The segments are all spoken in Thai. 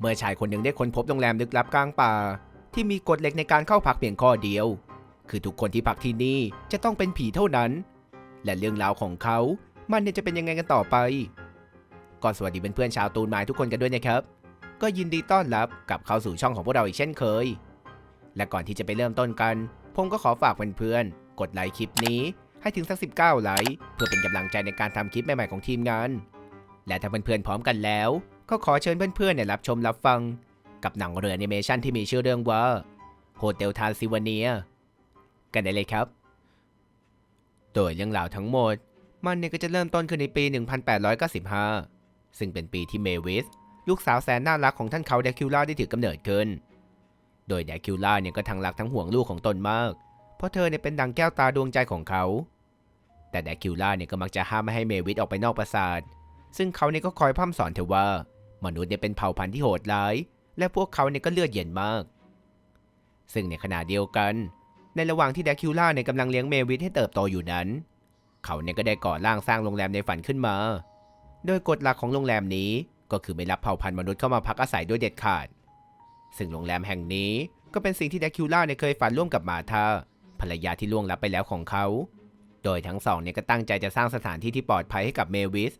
เมื่อชายคนหนึ่งได้ค้นพบโรงแรมลึกลับกลางป่า ที่มีกฎเหล็กในการเข้าพักเพียงข้อเดียว คือทุกคนที่พักที่นี่จะต้องเป็นผีเท่านั้น และเรื่องราวของเขา มันจะเป็นยังไงกันต่อไป ก็สวัสดีเพื่อนๆชาวตูนไม้ทุกคนกันด้วยนะครับ ก็ยินดีต้อนรับกลับเข้าสู่ช่องของพวกเราอีกเช่นเคย และก่อนที่จะไปเริ่มต้นกัน ผมก็ขอฝากเพื่อนๆกดไลค์คลิปนี้ให้ถึงสัก 19 ไลค์เพื่อเป็นกำลังใจในการทำคลิปใหม่ๆของทีมงาน และถ้าเพื่อนๆพร้อมกันแล้ว ก็ขอเชิญเพื่อนๆเนี่ยรับชมรับฟัง กับหนังเรือแอนิเมชันที่มีชื่อเรื่องว่าโฮเทลทานซิวเนียกันได้เลยครับ โดยเรื่องราวทั้งหมด มันเนี่ยก็จะเริ่มต้นขึ้นในปี 1895 ซึ่งเป็นปีที่เมวิส ลูกสาวแสนน่ารักของท่านเขาแดคิวล่าได้ถือกำเนิดขึ้น โดยแดคิวล่าเนี่ยก็ทั้งรักทั้งห่วงลูกของตนมาก เพราะเธอเนี่ยเป็นดังแก้วตาดวงใจของเขา แต่แดคิวล่าเนี่ยก็มักจะห้ามไม่ให้เมวิสออกไปนอกปราสาท ซึ่งเขาเนี่ยก็คอยพร่ำสอนเธอว่า มนุษย์เนี่ยเป็นเผ่าพันธุ์ที่โหดร้าย และพวกเขาเนี่ยก็เลือดเย็นมาก ซึ่งในขณะเดียวกัน ในระหว่างที่แดคิวล่าเนี่ยกำลังเลี้ยงเมวิสให้เติบโตอยู่นั้น เขาเนี่ยก็ได้ก่อร่างสร้างโรงแรมในฝันขึ้นมา โดยกฎหลักของโรงแรมนี้ก็คือไม่รับเผ่าพันธุ์มนุษย์เข้ามาพักอาศัยด้วยเด็ดขาด ซึ่งโรงแรมแห่งนี้ก็เป็นสิ่งที่แดคิวล่าเนี่ยเคยฝันร่วมกับมาธาภรรยาที่ล่วงลับไปแล้วของเขา โดยทั้งสองเนี่ยก็ตั้งใจจะสร้างสถานที่ที่ปลอดภัยให้กับเมวิส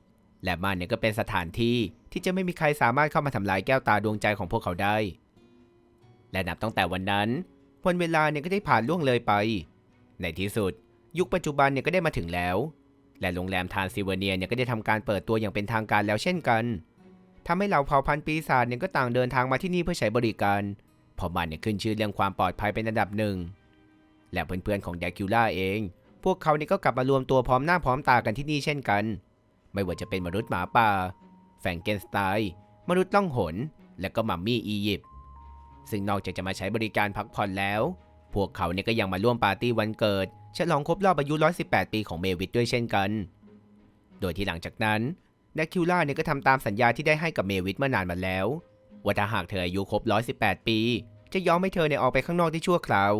และมันเนี่ยก็เป็นสถานที่ที่จะไม่มีใครสามารถเข้ามาทำลายแก้วตาดวงใจของพวกเขาได้ และนับตั้งแต่วันนั้นวันเวลาเนี่ยก็ได้ผ่านล่วงเลยไป ในที่สุด ยุคปัจจุบันเนี่ยก็ได้มาถึงแล้ว และโรงแรมทานซิเวเนียเนี่ยก็ได้ทำการเปิดตัวอย่างเป็นทางการแล้วเช่นกันทำให้เหล่าเผ่าพันธุ์ปีศาจเนี่ยก็ต่างเดินทางมาที่นี่เพื่อใช้บริการเพราะมันเนี่ยขึ้นชื่อเรื่องความปลอดภัยเป็นอันดับหนึ่ง และเพื่อนๆของแดคิล่าเอง พวกเขาเนี่ยก็กลับมารวมตัวพร้อมหน้าพร้อมตากันที่นี่เช่นกัน ไม่ว่าจะเป็นมนุษย์หมาป่า แฟรงเกนสไตน์มนุษย์ล่องหน และก็มัมมี่อียิปต์ซึ่งนอกจากจะมาใช้บริการพักผ่อนแล้ว พวกเขาเนี่ยก็ยังมาร่วมปาร์ตี้วันเกิดฉลองครบรอบอายุ 118 ปีของเมวิดด้วยเช่นกัน โดยที่หลังจากนั้นแดคิวล่าเนี่ยก็ทำตามสัญญาที่ได้ให้กับเมวิดเมื่อนานมาแล้วว่าถ้าหากเธออายุครบ 118 ปี จะยอมให้เธอเนี่ยออกไปข้างนอกที่ชั่วคราว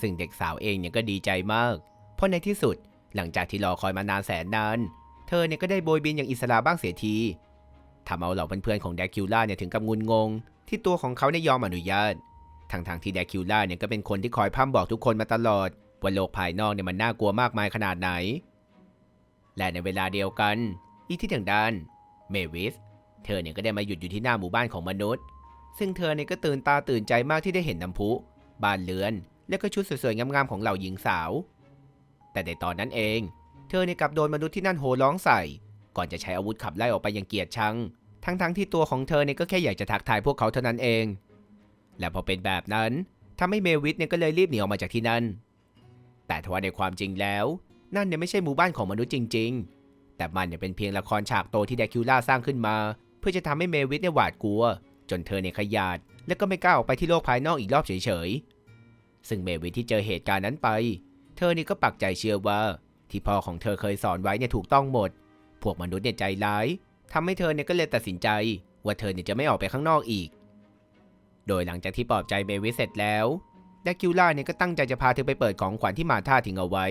ซึ่งเด็กสาวเองเนี่ยก็ดีใจมาก เพราะในที่สุดหลังจากที่รอคอยมานานแสนนาน เธอเนี่ยก็ได้โบยบินอย่างอิสระบ้างเสียทีทำเอาเหล่าเพื่อนๆของแดคิวล่าเนี่ยถึงกับงุนงง ที่ตัวของเขาเนี่ยอมอนุญาตทั้งๆทที่แดคิวล่าเนี่ยก็เป็นคนที่คอยพร่ำบอกทุกคนมาตลอด ว่าโลกภายนอกเนี่ยมันน่ากลัวมากมายขนาดไหน และในเวลาเดียวกัน อีกที่ทางด้านเมวิสเธอเนี่ยก็ได้มาหยุดอยู่ที่หน้าหมู่บ้านของมนุษย์ ซึ่งเธอเนี่ยก็ตื่นตาตื่นใจมากที่ได้เห็นน้ำพุบ้านเรือน และก็ชุดสวยๆงามๆของเหล่าหญิงสาว แต่ในตอนนั้นเอง เธอเนี่ยกลับโดนมนุษย์ที่นั่นโห่ร้องใส่ ก่อนจะใช้อาวุธขับไล่ออกไปอย่างเกียดชัง ทั้งๆที่ตัวของเธอเนี่ยก็แค่อยากจะทักทายพวกเขาเท่านั้นเอง และพอเป็นแบบนั้นทำให้เมวิสเนี่ยก็เลยรีบหนีออกมาจากที่นั่น แต่ทว่าในความจริงแล้ว นั่นเนี่ยไม่ใช่หมู่บ้านของมนุษย์จริง ๆ แต่มันเนี่ยเป็นเพียงละครฉากโตที่แดคิวล่าสร้างขึ้นมา เพื่อจะทำให้เมวิสเนี่ยหวาดกลัว จนเธอเนี่ยขยาด และก็ไม่กล้าออกไปที่โลกภายนอกอีกรอบเฉยๆ ซึ่งเมวิสที่เจอเหตุการณ์นั้นไป เธอนี่ก็ปักใจเชื่อว่า ที่พ่อของเธอเคยสอนไว้เนี่ยถูกต้องหมด พวกมนุษย์เนี่ยใจร้ายทำให้เธอเนี่ยก็เลยตัดสินใจ ว่าเธอเนี่ยจะไม่ออกไปข้างนอกอีก โดยหลังจากที่ปลอบใจเมวิสเสร็จแล้วแดคิวล่าเนี่ยก็ตั้งใจจะพาเธอไปเปิดของขวัญที่มาธาทิ้งเอาไว้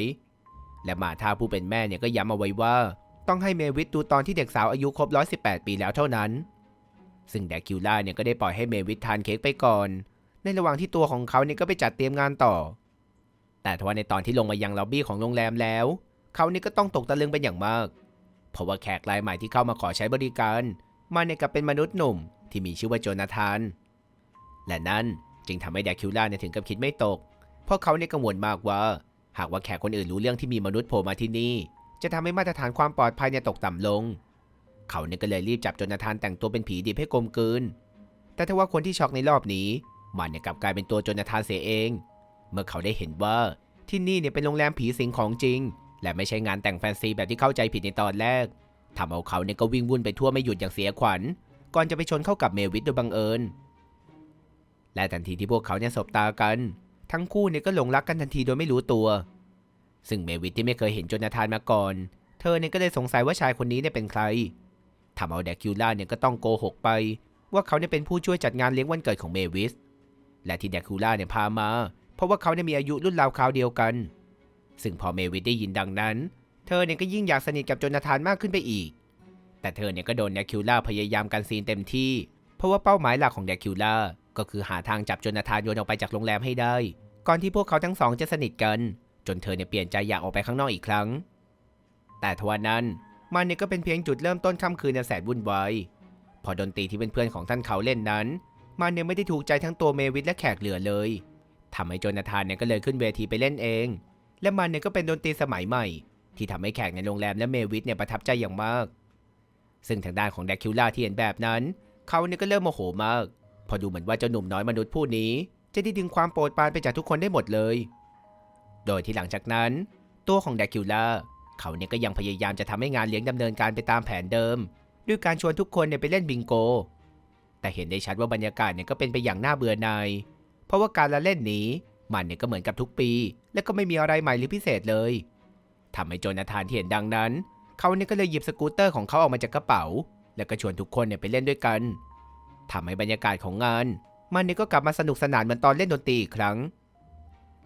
และมาธาผู้เป็นแม่เนี่ยก็ย้ำเอาไว้ว่า ต้องให้เมวิสดูตอนที่เด็กสาวอายุครบ 118 ปีแล้วเท่านั้น ซึ่งแดคิวล่าเนี่ยก็ได้ปล่อยให้เมวิสทานเค้กไปก่อน ในระหว่างที่ตัวของเขาเนี่ยก็ไปจัดเตรียมงานต่อ แต่ทว่าในตอนที่ลงมายังล็อบบี้ของโรงแรมแล้ว เขานี่ก็ต้องตกตะลึงเป็นอย่างมาก เพราะว่าแขกรายใหม่ที่เข้ามาขอใช้บริการ มาเนี่ยกลับเป็นมนุษย์หนุ่มที่มีชื่อว่าโจนาธาน และนั่นจึงทำให้แดคิวล่าเนี่ยถึงกับคิดไม่ตก เพราะเขาเนี่ยกังวลมากว่า หากว่าแขกคนอื่นรู้เรื่องที่มีมนุษย์โผล่มาที่นี่ จะทำให้มาตรฐานความปลอดภัยเนี่ยตกต่ำลง เขาเนี่ยก็เลยรีบจับโจนาธานแต่งตัวเป็นผีดิบให้กลมกลืน แต่ถ้าว่าคนที่ช็อกในรอบนี้ มันเนี่ยกลับกลายเป็นตัวโจนาธานเสียเอง เมื่อเขาได้เห็นว่าที่นี่เนี่ยเป็นโรงแรมผีสิงของจริง และไม่ใช่งานแต่งแฟนซีแบบที่เข้าใจผิดในตอนแรกทำเอาเขาเนี่ยก็วิ่งวุ่นไปทั่วไม่หยุดอย่างเสียขวัญ ก่อนจะไปชนเข้ากับเมวิสโดยบังเอิญ และทันทีที่พวกเขาเนี่ยสบตากัน ทั้งคู่เนี่ยก็หลงรักกันทันทีโดยไม่รู้ตัว ซึ่งเมวิสที่ไม่เคยเห็นจนาธานมาก่อน เธอเนี่ยก็เลยสงสัยว่าชายคนนี้เนี่ยเป็นใครทำเอาแดคิวล่าเนี่ยก็ต้องโกหกไป ว่าเขาเนี่ยเป็นผู้ช่วยจัดงานเลี้ยงวันเกิดของเมวิส และที่แดคิวล่าเนี่ยพามา เพราะว่าเขาเนี่ยมีอายุรุ่นราวคราวเดียวกัน ซึ่งพอเมวิสได้ยินดังนั้น เธอเนี่ยก็ยิ่งอยากสนิทกับโจนาธานมากขึ้นไปอีก แต่เธอเนี่ยก็โดนแดคิวล่าพยายามกันซีนเต็มที่ เพราะว่าเป้าหมายหลักของแดคิวล่าก็คือหาทางจับโจนาธานโยนออกไปจากโรงแรมให้ได้ ก่อนที่พวกเขาทั้งสองจะสนิทกัน จนเธอเนี่ยเปลี่ยนใจอยากออกไปข้างนอกอีกครั้ง แต่ทว่านั้นมันเนี่ยก็เป็นเพียงจุดเริ่มต้นค่ำคืนอันแสนวุ่นวายพอดนตรีที่เป็นเพื่อนของท่านเขาเล่นนั้น มันเนี่ยไม่ได้ถูกใจทั้งตัวเมวิทและแขกเหลือเลยทำให้โจนาธานเนี่ยก็เลยขึ้นเวทีไปเล่นเอง และมันเนี่ยก็เป็นดนตรีสมัยใหม่ ที่ทำให้แขกในโรงแรมและเมวิทเนี่ยประทับใจอย่างมาก ซึ่งทางด้านของแดคิวล่าที่เห็นแบบนั้น เขาเนี่ยก็เริ่มโมโหมาก พอดูเหมือนว่าเจ้าหนุ่มน้อยมนุษย์ผู้นี้ จะได้ดึงความโปรดปรานไปจากทุกคนได้หมดเลย โดยที่หลังจากนั้น ตัวของแดคิวล่าเขาเนี่ยก็ยังพยายามจะทำให้งานเลี้ยงดำเนินการไปตามแผนเดิม ด้วยการชวนทุกคนเนี่ยไปเล่นบิงโก แต่เห็นได้ชัดว่าบรรยากาศเนี่ยก็เป็นไปอย่างน่าเบื่อหน่าย เพราะว่าการละเล่นนี้มันเนี่ยก็เหมือนกับทุกปี และก็ไม่มีอะไรใหม่หรือพิเศษเลยทำให้โจนาธานที่เห็นดังนั้น เขาเนี่ยก็เลยหยิบสกูตเตอร์ของเขาออกมาจากกระเป๋า แล้วก็ชวนทุกคนเนี่ยไปเล่นด้วยกันทำให้บรรยากาศของงาน มันเนี่ยก็กลับมาสนุกสนานเหมือนตอนเล่นดนตรีอีกครั้ง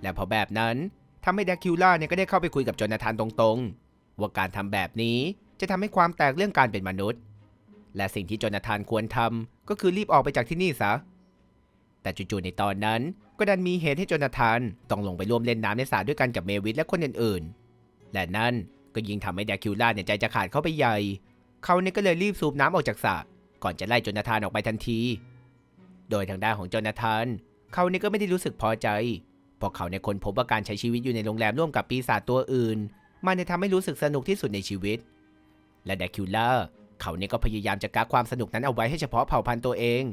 และพอแบบนั้นทำให้แดคิวล่าเนี่ยก็ได้เข้าไปคุยกับโจนาธานตรงๆ ว่าการทำแบบนี้จะทำให้ความแตกเรื่องการเป็นมนุษย์ และสิ่งที่โจนาธานควรทำก็คือรีบออกไปจากที่นี่ซะ แต่จู่ๆในตอนนั้น ก็ดันมีเหตุให้โจนาธานต้องลงไปร่วมเล่นน้ำในสระด้วยกันกับเมวิทและคนอื่นๆ และนั่นก็ยิ่งทำให้แดคิวล่าเนี่ยใจจะขาดเข้าไปใหญ่ เขาเนี่ยก็เลยรีบสูบน้ำออกจากสระก่อนจะไล่โจนาธานออกไปทันที โดยทางด้านของโจนาธาน เขาเนี่ยก็ไม่ได้รู้สึกพอใจ เพราะเขาในคนพบว่าการใช้ชีวิตอยู่ในโรงแรมร่วมกับปีศาจตัวอื่น มันเนี่ยทำให้รู้สึกสนุกที่สุดในชีวิต และแดคิวล่าเขาเนี่ยก็พยายามจะกักความสนุกนั้นเอาไว้ให้เฉพาะเผ่าพันธุ์ตัวเอง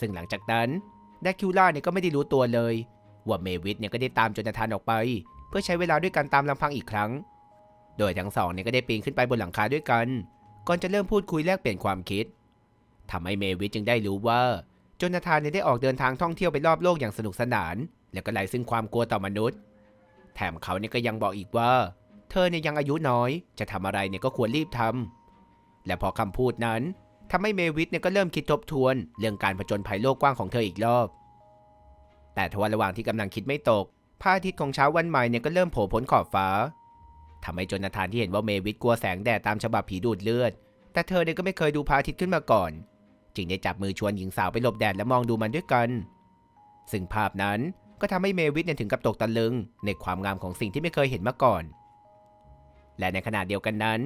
ซึ่งหลังจากนั้นแดคิวล่าเนี่ยก็ไม่ได้รู้ตัวเลย ว่าเมวิทเนี่ยก็ได้ตามโจนาธานออกไป เพื่อใช้เวลาด้วยกันตามลำพังอีกครั้ง โดยทั้งสองเนี่ยก็ได้ปีนขึ้นไปบนหลังคาด้วยกัน ก่อนจะเริ่มพูดคุยแลกเปลี่ยนความคิดทำให้เมวิทจึงได้รู้ว่าโจนาธานเนี่ยได้ออกเดินทางท่องเที่ยวไปรอบโลกอย่างสนุกสนาน และก็ไร้ซึ่งความกลัวต่อมนุษย์ แถมเขาเนี่ยก็ยังบอกอีกว่า เธอเนี่ยยังอายุน้อย จะทำอะไรเนี่ยก็ควรรีบทำและพอคำพูดนั้น ทำให้เมวิทเนี่ยก็เริ่มคิดทบทวน เรื่องการผจญภัยโลกกว้างของเธออีกรอบ แต่ทว่าระหว่างที่กำลังคิดไม่ตกพระอาทิตย์ของเช้าวันใหม่เนี่ยก็เริ่มโผล่พ้นขอบฟ้าทำให้จนาธานที่เห็นว่าเมวิทกลัวแสงแดดตามฉบับผีดูดเลือด แต่เธอเนี่ยก็ไม่เคยดูพระอาทิตย์ขึ้นมาก่อน จึงได้จับมือชวนหญิงสาวไปหลบแดดและมองดูมันด้วยกัน ซึ่งภาพนั้นก็ทำให้เมวิทเนี่ยถึงกับตกตะลึง ในความงามของสิ่งที่ไม่เคยเห็นมาก่อน และในขณะเดียวกันนั้น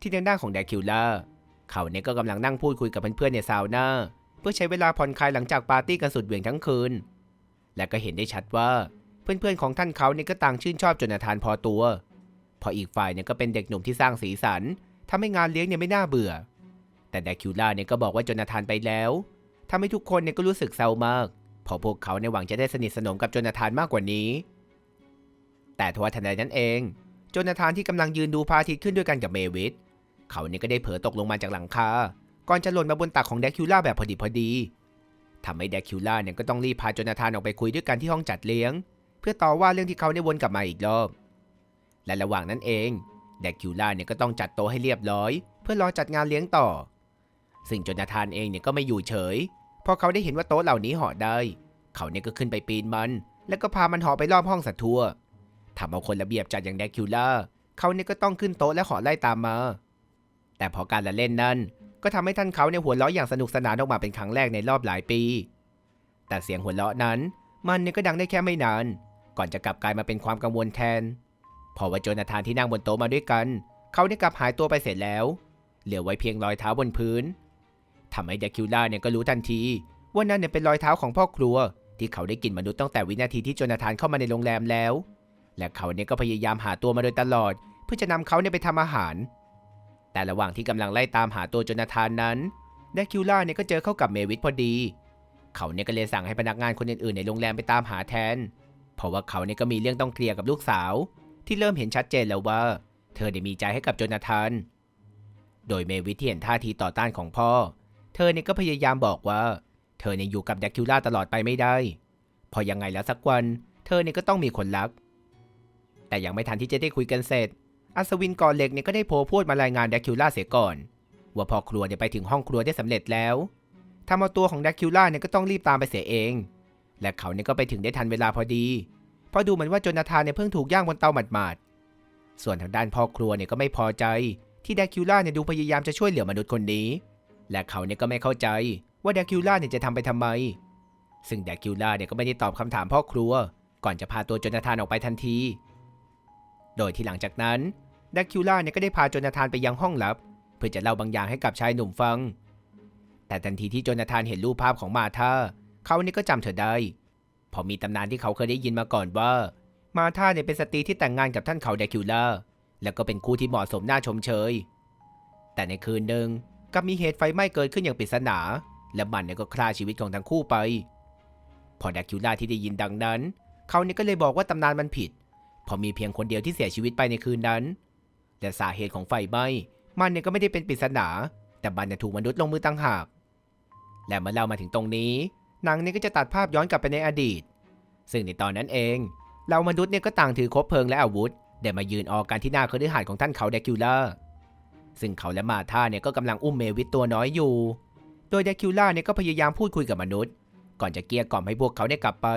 ที่ทางด้านของแดคิวล่า เขาเนี่ยก็กำลังนั่งพูดคุยกับเพื่อนๆในซาวน่าเพื่อใช้เวลาผ่อนคลายหลังจากปาร์ตี้กันสุดเหวี่ยงทั้งคืน และก็เห็นได้ชัดว่าเพื่อนๆของท่านเขาเนี่ยก็ต่างชื่นชอบโจนาธานพอตัว พออีกฝ่ายเนี่ยก็เป็นเด็กหนุ่มที่สร้างสีสันทำให้งานเลี้ยงเนี่ยไม่น่าเบื่อ แต่แดคิวล่าเนี่ยก็บอกว่าโจนาธานไปแล้วทำให้ทุกคนเนี่ยก็รู้สึกเศร้ามากเพราะพวกเขาในหวังจะได้สนิทสนมกับโจนาธานมากกว่านี้ แต่ทว่าทันใดนั้นเองโจนาธานที่กำลังยืนดูพระอาทิตย์ขึ้นด้วยกันกับเมวิท เขาเนี่ยก็ได้เผลอตกลงมาจากหลังคา ก่อนจะหล่นมาบนตักของแดคิวล่าแบบพอดีพอดีทำให้แดคิวล่าเนี่ยก็ต้องรีบพาโจนาธานออกไปคุยด้วยกันที่ห้องจัดเลี้ยง เพื่อต่อว่าเรื่องที่เขาได้วนกลับมาอีกรอบ และระหว่างนั้นเองแดคิวล่าเนี่ยก็ต้องจัดโต๊ะให้เรียบร้อย เพื่อรอจัดงานเลี้ยงต่อ ซึ่งโจนาธานเองเนี่ยก็ไม่อยู่เฉย พอเขาได้เห็นว่าโต๊ะเหล่านี้ห่อได้ เขาเนี่ยก็ขึ้นไปปีนมัน แล้วก็พามันห่อไปรอบห้องสัตว์ทั่วทำเอาคนระเบียบจัดอย่างแดคิวล่าเขาเนี่ยก็ต้องขึ้นโต๊ะและห่อไล่ตามมา แต่พอการละเล่นนั้น ก็ทำให้ท่านเขาในหัวเราะอย่างสนุกสนานออกมาเป็นครั้งแรกในรอบหลายปี แต่เสียงหัวเราะนั้น มันก็ดังได้แค่ไม่นาน ก่อนจะกลับกลายมาเป็นความกังวลแทน พอว่าโจนาธานที่นั่งบนโต๊ะมาด้วยกัน เขาได้กลับหายตัวไปเสร็จแล้ว เหลือไว้เพียงรอยเท้าบนพื้นทำให้เดคิวล่าเนี่ยก็รู้ทันที ว่านั่นเนี่ยเป็นรอยเท้าของพ่อครัว ที่เขาได้กลินมนุษย์ตั้งแต่วินาทีที่โจนาธานเข้ามาในโรงแรมแล้ว และเขาเนี่ยก็พยายามหาตัวมาโดยตลอด เพื่อจะนำเขาเนี่ยไปทำอาหาร แต่ระหว่างที่กำลังไล่ตามหาตัวโจนาธานนั้นแดคิวล่าเนี่ยก็เจอเข้ากับเมวิทพอดี เขาเนี่ยก็เลยสั่งให้พนักงานคนอื่นๆในโรงแรมไปตามหาแทน เพราะว่าเขาเนี่ยก็มีเรื่องต้องเคลียร์กับลูกสาว ที่เริ่มเห็นชัดเจนแล้วว่า เธอได้มีใจให้กับโจนาธาน โดยเมวิทที่เห็นท่าทีต่อต้านของพ่อ เธอเนี่ยก็พยายามบอกว่า เธอเนี่ยอยู่กับแดคิวล่าตลอดไปไม่ได้ พอยังไงแล้วสักวัน เธอเนี่ยก็ต้องมีคนรัก แต่ยังไม่ทันที่จะได้คุยกันเสร็จ อัศวินก่อนเหล็กเนี่ยก็ได้โผล่พูดมารายงานแดคิวล่าเสียก่อน ว่าพ่อครัวเนี่ยไปถึงห้องครัวได้สำเร็จแล้วทำเอาตัวของแดคิวล่าเนี่ยก็ต้องรีบตามไปเสียเอง และเขาเนี่ยก็ไปถึงได้ทันเวลาพอดี เพราะดูเหมือนว่าโจนาธานเนี่ยเพิ่งถูกย่างบนเตาหมาดๆส่วนทางด้านพ่อครัวเนี่ยก็ไม่พอใจ ที่แดคิวล่าเนี่ยดูพยายามจะช่วยเหลือมนุษย์คนนี้ และเขาเนี่ยก็ไม่เข้าใจว่าแดคิวล่าเนี่ยจะทำไปทำไม ซึ่งแดคิวล่าเนี่ยก็ไม่ได้ตอบคำถามพ่อครัว ก่อนจะพาตัวโจนาธานออกไปทันที โดยที่หลังจากนั้นแดคิวล่าเนี่ยก็ได้พาโจนาธานไปยังห้องลับ เพื่อจะเล่าบางอย่างให้กับชายหนุ่มฟัง แต่ทันทีที่โจนาธานเห็นรูปภาพของมาธาเขานี่ก็จำเธอได้เพอมีตำนานที่เขาเคยได้ยินมาก่อนว่า มาธาเนี่ยเป็นสตรีที่แต่งงานกับท่านเขาแดคิวล่าแล้วก็เป็นคู่ที่เหมาะสมน่าชมเชย แต่ในคืนหนึ่งกลับมีเหตุไฟไหม้เกิดขึ้นอย่างปริศนา และมันเนี่ยก็ฆ่าชีวิตของทั้งคู่ไป พอแดคิวล่าที่ได้ยินดังนั้น เขาเนี่ยก็เลยบอกว่าตำนานมันผิด พอมีเพียงคนเดียวที่เสียชีวิตไปในคืนนั้น และสาเหตุของไฟไหม้มันเนี่ยก็ไม่ได้เป็นปริศนา แต่มันเนี่ยถูกมนุษย์ลงมือตั้งหาก และเมื่อเรามาถึงตรงนี้หนังเนี่ยก็จะตัดภาพย้อนกลับไปในอดีต ซึ่งในตอนนั้นเองเรามนุษย์เนี่ยก็ต่างถือคบเพลิงและอาวุธเดินมายืนออกกันที่หน้าคฤหาสน์ของท่านเขาแดคิวล่า ซึ่งเขาและมาธาเนี่ยก็กำลังอุ้มเมวิตตัวน้อยอยู่ โดยแดคิวล่าเนี่ยก็พยายามพูดคุยกับมนุษย์ ก่อนจะเกลี้ยกล่อมให้พวกเขาเนี่ยกลับไป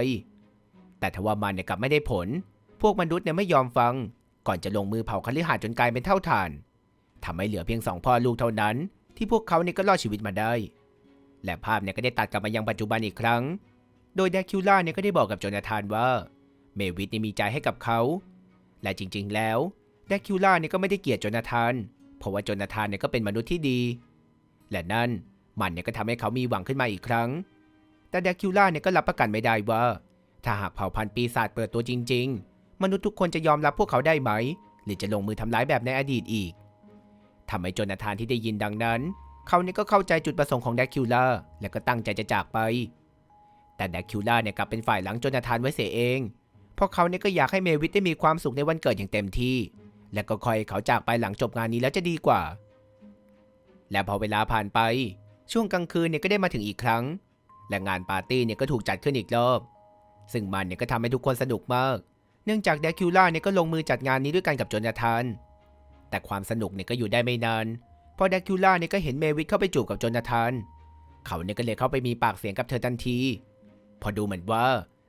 แต่ทว่ามันเนี่ยกลับไม่ได้ผล พวกมนุษย์เนี่ยไม่ยอมฟัง ก่อนจะลงมือเผาคฤหาสน์จนกลายเป็นเท่าฐานทำให้เหลือเพียงสองพ่อลูกเท่านั้น ที่พวกเขาเนี่ยก็รอดชีวิตมาได้ และภาพเนี่ยก็ได้ตัดกลับมายังปัจจุบันอีกครั้ง โดยแดคิวล่าเนี่ยก็ได้บอกกับโจนาธานว่า เมวิทเนี่ยมีใจให้กับเขา และจริง ๆ แล้วแดคิวล่าเนี่ยก็ไม่ได้เกลียดโจนาธาน เพราะว่าโจนาธานเนี่ยก็เป็นมนุษย์ที่ดี และนั่นมันเนี่ยก็ทำให้เขามีหวังขึ้นมาอีกครั้ง แต่แดคิวล่าเนี่ยก็รับประกันไม่ได้ว่า ถ้าหากเผ่าพันธุ์ปีศาจเปิดตัวจริง ๆ มนุษย์ทุกคนจะยอมรับพวกเขาได้ไหม หรือจะลงมือทำร้ายแบบในอดีตอีกทำให้โจนาธานที่ได้ยินดังนั้น เขาเนี่ยก็เข้าใจจุดประสงค์ของแดคิวล่าและก็ตั้งใจจะจากไป แต่แดคิวล่าเนี่ยกลับเป็นฝ่ายหลังโจนาธานไว้เสียเอง เพราะเขาเนี่ยก็อยากให้เมวิทได้มีความสุขในวันเกิดอย่างเต็มที่ และก็คอยเขาจากไปหลังจบงานนี้แล้วจะดีกว่า และพอเวลาผ่านไป ช่วงกลางคืนเนี่ยก็ได้มาถึงอีกครั้ง และงานปาร์ตี้เนี่ยก็ถูกจัดขึ้นอีกรอบ ซึ่งมันเนี่ยก็ทำให้ทุกคนสนุกมาก เนื่องจากแดคิวล่าเนี่ยก็ลงมือจัดงานนี้ด้วยกันกับโจนาธาน แต่ความสนุกเนี่ยก็อยู่ได้ไม่นานพราะแดคิวล่าเนี่ยก็เห็นเมวิทเข้าไปจูบกับโจนาธาน เขาเนี่ยก็เลยเข้าไปมีปากเสียงกับเธอทันที พอดูเหมือนว่า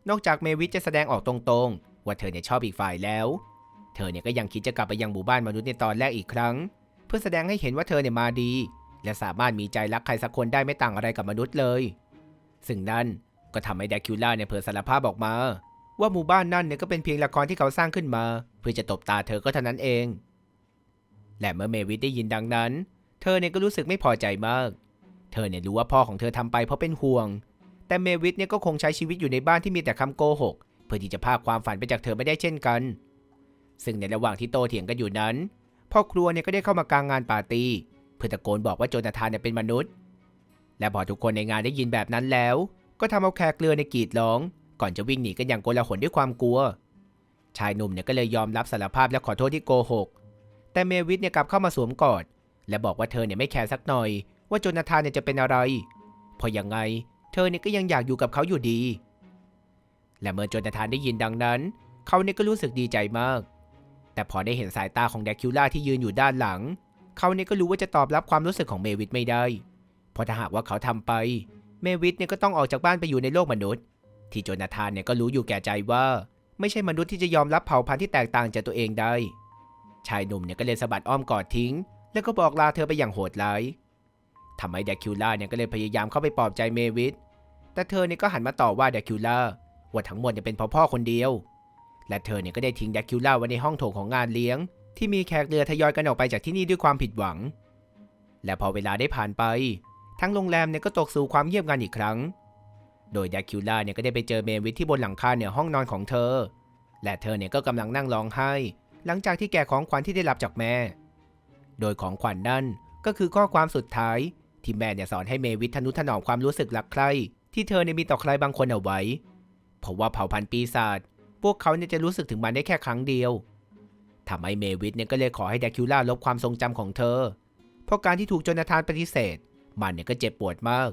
นอกจากเมวิทจะแสดงออกตรงๆ ว่าเธอเนี่ยชอบอีกฝ่ายแล้ว เธอเนี่ยก็ยังคิดจะกลับไปยังหมู่บ้านมนุษย์ในตอนแรกอีกครั้ง เพื่อแสดงให้เห็นว่าเธอเนี่ยมาดี และสามารถมีใจรักใครสักคนได้ไม่ต่างอะไรกับมนุษย์เลย ซึ่งนั่นก็ทำให้แดคิวล่าเนี่ยเผยสารภาพออกมา ว่าหมู่บ้านนั่นเนี่ยก็เป็นเพียงละครที่เขาสร้างขึ้นมา เพื่อจะตบตาเธอก็เท่านั้นเอง และเมื่อเมวิทได้ยินดังนั้น เธอเนี่ยก็รู้สึกไม่พอใจมาก เธอเนี่ยรู้ว่าพ่อของเธอทำไปเพราะเป็นห่วง แต่เมวิทเนี่ยก็คงใช้ชีวิตอยู่ในบ้านที่มีแต่คำโกหก เพื่อที่จะพาความฝันไปจากเธอไม่ได้เช่นกัน ซึ่งในระหว่างที่โตเถียงกันอยู่นั้น พ่อครัวเนี่ยก็ได้เข้ามากลางงานปาร์ตี้เพื่อตะโกนบอกว่าโจนาธานเนี่ยเป็นมนุษย์ และพอทุกคนในงานได้ยินแบบนั้นแล้ว ก็ทำเอาแขกเรือในกรีดร้อง ก่อนจะวิ่งหนีกันอย่างโกลาหลด้วยความกลัว ชายหนุ่มเนี่ยก็เลยยอมรับสารภาพและขอโทษที่โกหก แต่เมวิทเนี่ยกลับเข้ามาสวมกอด และบอกว่าเธอเนี่ยไม่แคร์สักหน่อย ว่าโจนาธานเนี่ยจะเป็นอะไรเพราะยังไง เธอเนี่ยก็ยังอยากอยู่กับเขาอยู่ดี และเมื่อโจนาธานได้ยินดังนั้น เขาเนี่ยก็รู้สึกดีใจมาก แต่พอได้เห็นสายตาของแดคิวล่าที่ยืนอยู่ด้านหลัง เขาเนี่ยก็รู้ว่าจะตอบรับความรู้สึกของเมวิทไม่ได้ เพราะถ้าหากว่าเขาทำไป เมวิทเนี่ยก็ต้องออกจากบ้านไปอยู่ในโลกมนุษย์ ที่โจนาธานเนี่ยก็รู้อยู่แก่ใจว่า ไม่ใช่มนุษย์ที่จะยอมรับเผ่าพันธุ์ที่แตกต่างจากตัวเองได้ ชายหนุ่มเนี่ยก็เลยสะบัดอ้อมกอดทิ้ง แล้วก็บอกลาเธอไปอย่างโหดร้ายทำให้แดคิวล่าเนี่ยก็เลยพยายามเข้าไปปลอบใจเมวิทแต่เธอเนี่ยก็หันมาต่อว่าแดคิวล่าว่าทั้งหมดเนี่ยเป็นพราะพ่อคนเดียว และเธอเนี่ยก็ได้ทิ้งแดคิวล่าไว้ในห้องโถงของงานเลี้ยง ที่มีแขกเรือทยอยกันออกไปจากที่นี่ด้วยความผิดหวัง และพอเวลาได้ผ่านไป ทั้งโรงแรมเนี่ยก็ตกสู่ความเงียบงันอีกครั้ง โดยแดคิวล่าเนี่ยก็ได้ไปเจอเมวิทที่บนหลังคาเหนือห้องนอนของเธอ และเธอเนี่ยก็กำลังนั่งร้องไห้ หลังจากที่แกะของขวัญที่ได้รับจากแม่ โดยของขวัญนนั่นก็คือข้อความสุดท้ายที่แม่เนี่ยสอนให้เมวิททนุถนอมความรู้สึกรักใคร ที่เธอเนี่ยมีต่อใครบางคนเอาไว้ เพราะว่าเผ่าพันธุ์ปีศาจพวกเขาเนี่ยจะรู้สึกถึงมันได้แค่ครั้งเดียวทำให้เมวิทเนี่ยก็เลยขอให้แดคิวล่าลบความทรงจำของเธอ เพราะการที่ถูกโจนาธานปฏิเสธ มันเนี่ยก็เจ็บปวดมาก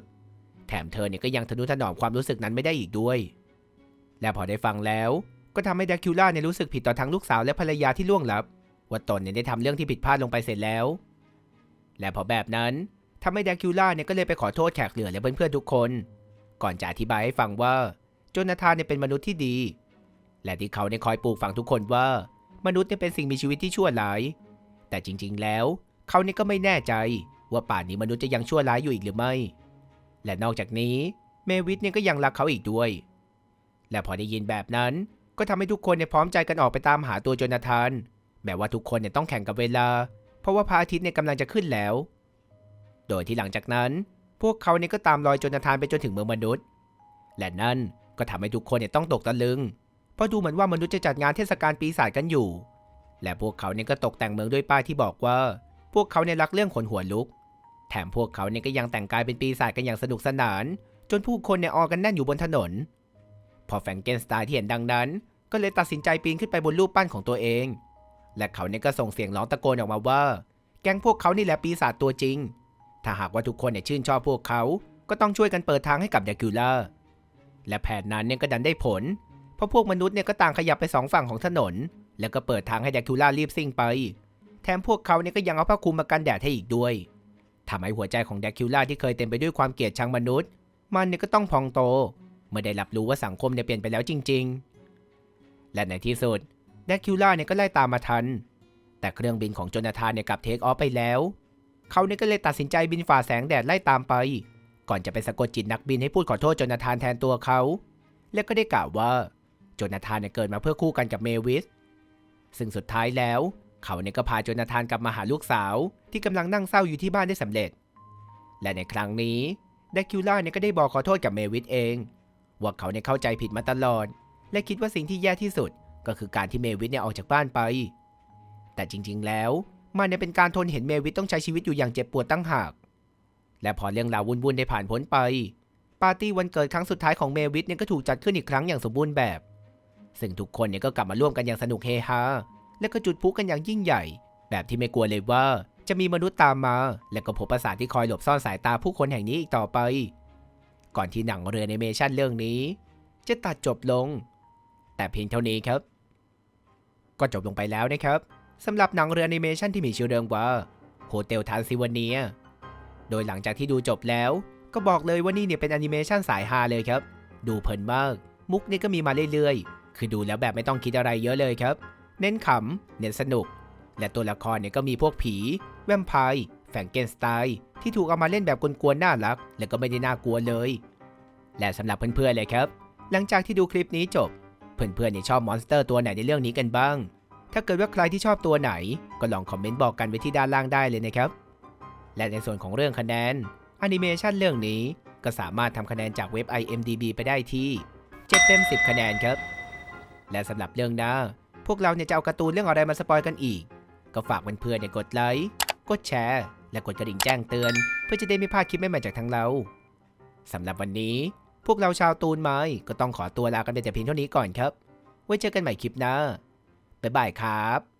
แถมเธอเนี่ยก็ยังทะนุถนอมความรู้สึกนั้นไม่ได้อีกด้วย และพอได้ฟังแล้ว ก็ทำให้แดคิวล่าเนี่ยรู้สึกผิดต่อทั้งลูกสาวและภรรยาที่ล่วงลับ ว่าตนเนี่ยได้ทำเรื่องที่ผิดพลาดลงไปเสร็จแล้ว และพอแบบนั้นทำให้แดคิวล่าเนี่ยก็เลยไปขอโทษแขกเหลือและเพื่อนๆทุกคน ก่อนจะอธิบายให้ฟังว่าโจนาธานเนี่ยเป็นมนุษย์ที่ดี และที่เขาเนี่ยคอยปลูกฝังทุกคนว่ามนุษย์เนี่ยเป็นสิ่งมีชีวิตที่ชั่วร้าย แต่จริง ๆ แล้ว เขาเนี่ยก็ไม่แน่ใจว่าป่านนี้มนุษย์จะยังชั่วร้ายอยู่อีกหรือไม่ และนอกจากนี้เมวิทเนี่ยก็ยังรักเขาอีกด้วย และพอได้ยินแบบนั้นก็ทำให้ทุกคนเนี่ยพร้อมใจกันออกไปตามหาตัวโจนาธาน แม้ว่าทุกคนเนี่ยต้องแข่งกับเวลา เพราะว่าพระอาทิตย์เนี่ยกำลังจะขึ้นแล้ว โดยที่หลังจากนั้น พวกเขาเนี่ยก็ตามรอยโจนาธานไปจนถึงเมืองมนุษย์ และนั่นก็ทำให้ทุกคนเนี่ยต้องตกตะลึง เพราะดูเหมือนว่ามนุษย์จะจัดงานเทศกาลปีศาจกันอยู่ และพวกเขาเนี่ยก็ตกแต่งเมืองด้วยป้ายที่บอกว่า พวกเขาเนี่ยรักเรื่องขนหัวลุก แถมพวกเขาเนี่ยก็ยังแต่งกายเป็นปีศาจกันอย่างสนุกสนาน จนผู้คนเนี่ยออกันแน่นอยู่บนถนน พอแฟรงเกนสไตน์ที่เห็นดังนั้น ก็เลยตัดสินใจปีนขึ้นไปบนรูปปั้นของตัวเอง และเขาเนี่ยก็ส่งเสียงร้องตะโกนออกมาว่า แก๊งพวกเขานี่แหละปีศาจตัวจริง ถ้าหากว่าทุกคนเนี่ยชื่นชอบพวกเขา ก็ต้องช่วยกันเปิดทางให้กับเดคิวล่าและแผนนั้นเนี่ยก็ดันได้ผล เพราะพวกมนุษย์เนี่ยก็ต่างขยับไปสองฝั่งของถนน แล้วก็เปิดทางให้เดคิวล่ารีบซิ่งไป แถมพวกเขาเนี่ยก็ยังเอาผ้าคลุมมากันแดดให้อีกด้วย ทำให้หัวใจของเดคิวล่าที่เคยเต็มไปด้วยความเกลียดชังมนุษย์ มันเนี่ยก็ต้องพองโต เมื่อได้รับรู้ว่าสังคมเนี่ยเปลี่ยนไปแล้วจริง ๆ และในที่สุดเดคิวล่าเนี่ยก็ไล่ตามมาทัน แต่เครื่องบินของโจนาธานเนี่ยกลับเทคออฟไปแล้ว เขาเนี่ยก็เลยตัดสินใจบินฝ่าแสงแดดไล่ตามไป ก่อนจะไปสะกดจิตนักบินให้พูดขอโทษโจนาธานแทนตัวเขา และก็ได้กล่าวว่าโจนาธานเนี่ยเกิดมาเพื่อคู่กันกับเมวิส ซึ่งสุดท้ายแล้ว เขาเนี่ยก็พาโจนาธานกลับมาหาลูกสาว ที่กำลังนั่งเศร้าอยู่ที่บ้านได้สำเร็จ และในครั้งนี้เดคิวล่าเนี่ยก็ได้บอกขอโทษกับเมวิสเอง ว่าเขาเนี่ยเข้าใจผิดมาตลอด และคิดว่าสิ่งที่แย่ที่สุด ก็คือการที่เมวิสเนี่ยออกจากบ้านไป แต่จริงๆแล้วมันเนี่ยเป็นการทนเห็นเมวิสต้องใช้ชีวิตอยู่อย่างเจ็บปวดตั้งหาก และพอเรื่องราววุ่นๆได้ผ่านพ้นไป ปาร์ตี้วันเกิดครั้งสุดท้ายของเมวิสเนี่ยก็ถูกจัดขึ้นอีกครั้งอย่างสมบูรณ์แบบ ซึ่งทุกคนเนี่ยก็กลับมาร่วมกันอย่างสนุกเฮฮา และก็จุดพลุกันอย่างยิ่งใหญ่ แบบที่ไม่กลัวเลยว่า จะมีมนุษย์ตามมา และก็พบประสาทที่คอยหลบซ่อนสายตาผู้คนแห่งนี้อีกต่อไป ก่อนที่หนังเรือแอนิเมชันเรื่องนี้ จะตัดจบลง แต่เพียงเท่านี้ครับ ก็จบลงไปแล้วนะครับสำหรับหนังเรือแอนิเมชันที่มีชื่อเรื่องว่าโฮเทลทานซิวเนียโดยหลังจากที่ดูจบแล้ว ก็บอกเลยว่านี่เนี่ยเป็นแอนิเมชันสายฮาเลยครับ ดูเพลินมาก มุกนี่ก็มีมาเรื่อยๆ คือดูแล้วแบบไม่ต้องคิดอะไรเยอะเลยครับ เน้นขำ เน้นสนุก และตัวละครเนี่ยก็มีพวกผี แวมไพร์แฟรงเกนสไตน์ที่ถูกเอามาเล่นแบบกวนๆน่ารัก และก็ไม่ได้น่ากลัวเลย และสำหรับเพื่อนๆเลยครับ หลังจากที่ดูคลิปนี้จบ เพื่อนๆเนี่ยชอบมอนสเตอร์ตัวไหนในเรื่องนี้กันบ้าง ถ้าเกิดว่าใครที่ชอบตัวไหน ก็ลองคอมเมนต์บอกกันไว้ที่ด้านล่างได้เลยนะครับ และในส่วนของเรื่องคะแนนแอนิเมชันเรื่องนี้ก็สามารถทำคะแนนจากเว็บ IMDB ไปได้ที่7เต็ม10 คะแนนครับ และสำหรับเรื่องหน้า พวกเราเนี่ยจะเอาการ์ตูนเรื่องอะไรมาสปอยกันอีก ก็ฝากเพื่อนๆเนี่ยกดไลค์ กดแชร์ และกดกระดิ่งแจ้งเตือน เพื่อจะได้ไม่พลาดคลิปใหม่ๆจากทางเราสำหรับวันนี้ พวกเราชาวตูนไม้ก็ต้องขอตัวลากันไปแต่เพียงเท่านี้ก่อนครับ ไว้เจอกันใหม่คลิปหน้าบ๊ายบายครับ